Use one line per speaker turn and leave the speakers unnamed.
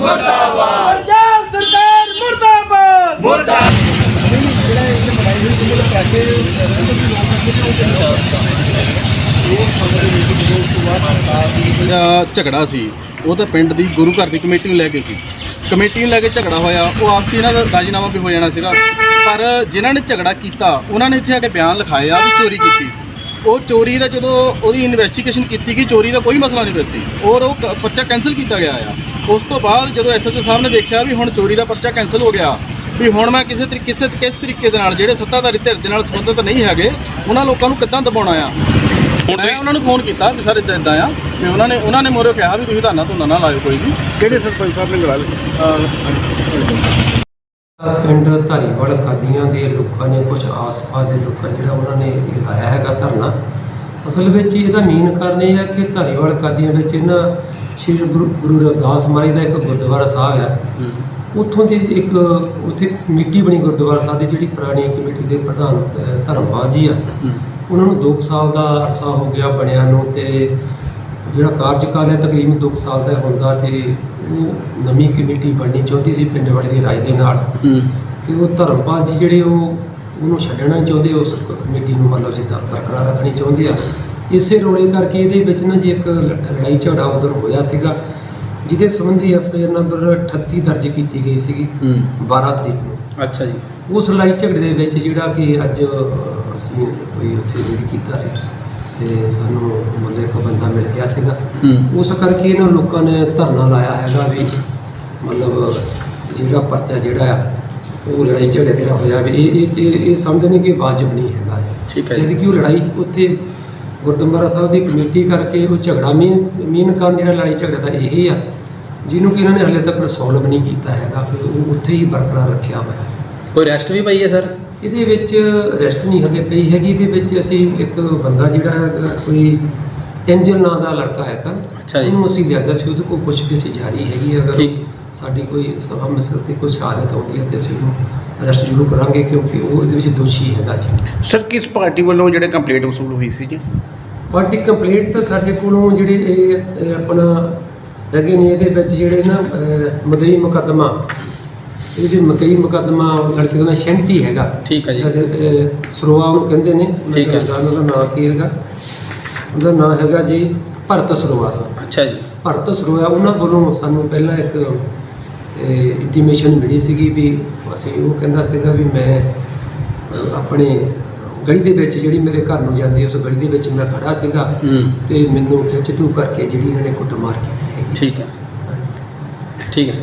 ਮੁਰਦਾਬਾਦ। ਝਗੜਾ ਸੀ ਉਹ ਤਾਂ ਪਿੰਡ ਦੀ ਗੁਰੂ ਘਰ ਦੀ ਕਮੇਟੀ ਨੂੰ ਲੈ ਕੇ ਸੀ। ਕਮੇਟੀ ਨੂੰ ਲੈ ਕੇ ਝਗੜਾ ਹੋਇਆ ਉਹ ਆਪਸੀ ਇਹਨਾਂ ਦਾ ਰਾਜੀਨਾਮਾ ਵੀ ਹੋ ਜਾਣਾ ਸੀਗਾ। ਪਰ ਜਿਨ੍ਹਾਂ ਨੇ ਝਗੜਾ ਕੀਤਾ ਉਹਨਾਂ ਨੇ ਇੱਥੇ ਆ ਕੇ ਬਿਆਨ ਲਿਖਾਇਆ ਵੀ ਚੋਰੀ ਕੀਤੀ। ਉਹ ਚੋਰੀ ਦਾ ਜਦੋਂ ਉਹਦੀ ਇਨਵੈਸਟੀਗੇਸ਼ਨ ਕੀਤੀ ਗਈ ਚੋਰੀ ਦਾ ਕੋਈ ਮਸਲਾ ਨਹੀਂ ਪਿਆ ਸੀ। ਔਰ ਉਹ ਪਰਚਾ ਕੈਨਸਲ ਕੀਤਾ ਗਿਆ ਆ। ਉਸ ਤੋਂ ਬਾਅਦ ਜਦੋਂ ਐਸਐਚਓ ਸਾਹਿਬ ਨੇ ਦੇਖਿਆ ਵੀ ਹੁਣ ਚੋਰੀ ਦਾ ਪਰਚਾ ਕੈਨਸਲ ਹੋ ਗਿਆ ਵੀ ਹੁਣ ਮੈਂ ਕਿਸੇ ਤਰੀਕੇ ਕਿਸੇ ਕਿਸ ਤਰੀਕੇ ਦੇ ਨਾਲ ਜਿਹੜੇ ਸੱਤਾਧਾਰੀ ਧਿਰ ਦੇ ਨਾਲ ਸੰਬੰਧਿਤ ਨਹੀਂ ਹੈਗੇ ਉਹਨਾਂ ਲੋਕਾਂ ਨੂੰ ਕਿੱਦਾਂ ਦਬਾਉਣਾ ਆ? ਮੈਂ ਉਹਨਾਂ ਨੂੰ ਫੋਨ ਕੀਤਾ ਵੀ ਸਰ ਇਦਾਂ ਇਦਾਂ ਆ ਤੇ ਉਹਨਾਂ ਨੇ ਉਹਨਾਂ ਨੇ ਮੋਰੇ ਕਿਹਾ ਵੀ ਤੁਸੀਂ ਧਾਨਾ ਧੁਨਾ ਨਾ ਲਾਇਓ ਕੋਈ ਵੀ।
ਕਿਹੜੇ ਸਰਪੰਚ ਸਾਹਿਬ ਨੇ ਲਗਾ
ਪਿੰਡ ਧਾਰੀਵਾਲ ਕਾਦੀਆਂ ਦੇ ਲੋਕਾਂ ਨੇ ਕੁਝ ਆਸ-ਪਾਸ ਦੇ ਲੋਕਾਂ ਜਿਹੜਾ ਉਹਨਾਂ ਨੇ ਇਹ ਲਾਇਆ ਹੈਗਾ ਧਰਨਾ ਅਸਲ ਵਿੱਚ ਇਹਦਾ ਮੇਨ ਕਾਰਨ ਇਹ ਹੈ ਕਿ ਧਾਰੀਵਾਲ ਕਾਦੀਆਂ ਵਿੱਚ ਇਹਨਾਂ ਸ਼੍ਰੀ ਗੁਰੂ ਗੁਰੂ ਰਵਿਦਾਸ ਮਹਾਰਾਜ ਦਾ ਇੱਕ ਗੁਰਦੁਆਰਾ ਸਾਹਿਬ ਆ ਉੱਥੋਂ ਦੀ ਇੱਕ ਉੱਥੇ ਕਮੇਟੀ ਬਣੀ ਗੁਰਦੁਆਰਾ ਸਾਹਿਬ ਦੀ ਜਿਹੜੀ ਪੁਰਾਣੀ ਕਮੇਟੀ ਦੇ ਪ੍ਰਧਾਨ ਧਰਮਪਾਲ ਜੀ ਆ। ਉਹਨਾਂ ਨੂੰ 2 ਸਾਲ ਦਾ ਅਰਸਾ ਹੋ ਗਿਆ ਬਣਿਆ ਨੂੰ ਤੇ ਜਿਹੜਾ ਕਾਰਜਕਾਲ ਹੈ ਤਕਰੀਬਨ 2 ਸਾਲ ਦਾ ਹੁੰਦਾ ਤੇ ਉਹ ਨਵੀਂ ਕਮੇਟੀ ਬਣਨੀ ਚਾਹੁੰਦੀ ਸੀ ਪਿੰਡ ਵਾਲੇ ਦੀ ਰਾਏ ਦੇ ਨਾਲ। ਤੇ ਉਹ ਧਰਮਪਾਲ ਜੀ ਜਿਹੜੇ ਉਹ ਉਹਨੂੰ ਛੱਡਣਾ ਚਾਹੁੰਦੇ ਉਸ ਕਮੇਟੀ ਨੂੰ ਮਤਲਬ ਜਿੱਦਾਂ ਬਰਕਰਾਰ ਰੱਖਣੀ ਚਾਹੁੰਦੇ ਆ। ਇਸੇ ਰੋਲੇ ਕਰਕੇ ਇਹਦੇ ਵਿੱਚ ਨਾ ਜੀ ਇੱਕ ਲੜਾਈ ਝਗੜਾ ਉਦੋਂ ਹੋਇਆ ਸੀਗਾ ਜਿਹਦੇ ਸੰਬੰਧੀ ਐਫਆਈਆਰ ਨੰਬਰ 38 ਦਰਜ ਕੀਤੀ ਗਈ ਸੀਗੀ 12 ਤਰੀਕ ਨੂੰ।
ਅੱਛਾ ਜੀ।
ਉਸ ਲੜਾਈ ਝਗੜੇ ਦੇ ਵਿੱਚ ਜਿਹੜਾ ਕਿ ਅੱਜ ਅਸੀਂ ਕੋਈ ਉੱਥੇ ਜਿਹੜੀ ਕੀਤਾ ਸੀ ਤੇ ਸਾਨੂੰ ਮਤਲਬ ਇੱਕ ਬੰਦਾ ਮਿਲ ਗਿਆ ਸੀਗਾ। ਉਸ ਕਰਕੇ ਇਹਨਾਂ ਲੋਕਾਂ ਨੇ ਧਰਨਾ ਲਾਇਆ ਹੈਗਾ ਵੀ ਮਤਲਬ ਜਿਹੜਾ ਪਰਚਾ ਜਿਹੜਾ ਆ ਉਹ ਲੜਾਈ ਝਗੜੇ ਤੇ ਹੋਇਆ ਵੀ ਇਹ ਇਹ ਇਹ- ਇਹ ਸਮਝਦੇ ਨੇ ਕਿ ਵਾਜਬ ਨਹੀਂ ਹੈਗਾ ਇਹ।
ਠੀਕ ਹੈ ਜੀ।
ਜਦ ਕਿ ਉਹ ਲੜਾਈ ਉੱਥੇ ਗੁਰਦੁਆਰਾ ਸਾਹਿਬ ਦੀ ਕਮੇਟੀ ਕਰਕੇ ਉਹ ਝਗੜਾ ਮੇਨ ਮੇਨ ਕਾਰਨ ਜਿਹੜਾ ਲੜਾਈ ਝਗੜੇ ਦਾ ਇਹ ਆ ਜਿਹਨੂੰ ਕਿ ਇਹਨਾਂ ਨੇ ਹਲੇ ਤੱਕ ਰਿਸੋਲਵ ਨਹੀਂ ਕੀਤਾ ਹੈਗਾ ਵੀ ਉਹ ਉੱਥੇ ਹੀ ਬਰਕਰਾਰ ਰੱਖਿਆ ਹੋਇਆ ਹੈ
ਕੋਈ ਰੈਸਟ ਵੀ ਪਈ ਹੈ ਸਰ
ਇਹਦੇ ਵਿੱਚ ਰੈਸਟ ਨਹੀਂ ਹਲੇ ਪਈ ਹੈਗੀ ਇਹਦੇ ਵਿੱਚ ਅਸੀਂ ਇੱਕ ਬੰਦਾ ਜਿਹੜਾ ਹੈਗਾ ਕੋਈ ਐਂਜਲ ਨਾਂ ਦਾ ਲੜਕਾ ਹੈ ਕਾ
ਅੱਛਾ ਜੀ।
ਉਹਨੂੰ ਅਸੀਂ ਲਿਆਦਾ ਸੀ ਉਹਦੇ ਕੋਲ ਪੁੱਛ ਕੇ ਸੀ ਜਾਰੀ ਹੈਗੀ ਹੈ। ਅਗਰ
ਠੀਕ।
ਸਾਡੀ ਕੋਈ ਸਭਾ ਮਿਸਰ ਤੇ ਕੋਈ ਸ਼ਹਾਦਤ ਆਉਂਦੀ ਹੈ ਤੇ ਅਸੀਂ ਉਹਨੂੰ ਅਰੈਸਟ ਜ਼ਰੂਰ ਕਰਾਂਗੇ ਕਿਉਂਕਿ ਉਹ ਇਹਦੇ ਵਿੱਚ ਦੋਸ਼ੀ ਹੈਗਾ ਜੀ।
ਸਰ ਕਿਸ ਪਾਰਟੀ ਵੱਲੋਂ ਜਿਹੜੇ ਕੰਪਲੇਂਟ ਵਸੂਲ ਹੋਈ ਸੀ ਜੀ?
ਪਾਰਟੀ ਕੰਪਲੀਟ ਤਾਂ ਸਾਡੇ ਕੋਲੋਂ ਜਿਹੜੇ ਇਹ ਇਹ ਆਪਣਾ ਹੈਗੇ ਨੇ ਇਹਦੇ ਵਿੱਚ ਜਿਹੜੇ ਨਾ ਅਹ, ਮਦਈ ਮੁਕੱਦਮਾ। ਇਹ ਜਿਹੜੇ ਮਕਈ ਮੁਕੱਦਮਾ ਲੜਕੇ ਦਾ ਨਾਂ ਸ਼ੈਂਟੀ ਹੈਗਾ।
ਠੀਕ ਹੈ ਜੀ।
ਅਹ, ਅਹ, ਸਰੋਆ ਉਹਨੂੰ ਕਹਿੰਦੇ ਨੇ। ਮੈਂ
ਠੀਕ ਹੈ।
ਜਾਣਦਾ ਉਹਦਾ ਨਾਂ ਕੀ ਹੈਗਾ? ਉਹਦਾ ਨਾਂ ਹੈਗਾ ਜੀ ਭਰਤ ਸਰੋਆ ਸਾਹਿਬ
ਅੱਛਾ ਜੀ।
ਭਰਤ ਸਰੋਆ ਉਹਨਾਂ ਵੱਲੋਂ ਸਾਨੂੰ ਪਹਿਲਾਂ ਇੱਕ ਇੰਟੀਮੇਸ਼ਨ ਮਿਲੀ ਸੀਗੀ ਵੀ ਅਸੀਂ ਉਹ ਕਹਿੰਦਾ ਸੀਗਾ ਵੀ ਮੈਂ ਆਪਣੇ ਗਲੀ ਦੇ ਵਿੱਚ ਜਿਹੜੀ ਮੇਰੇ ਘਰ ਨੂੰ ਜਾਂਦੀ ਉਸ ਗਲੀ ਦੇ ਵਿੱਚ ਮੈਂ ਖੜਾ ਸੀਗਾ
ਹੂੰ।
ਤੇ ਮੈਨੂੰ ਖਿੱਚ ਤੂ ਕਰਕੇ ਜਿਹੜੀ ਇਹਨਾਂ ਨੇ ਕੁੱਟਮਾਰ ਕੀਤੀ ਹੈਗੀ।
ਠੀਕ ਹੈ। ਠੀਕ ਹੈ ਸਰ।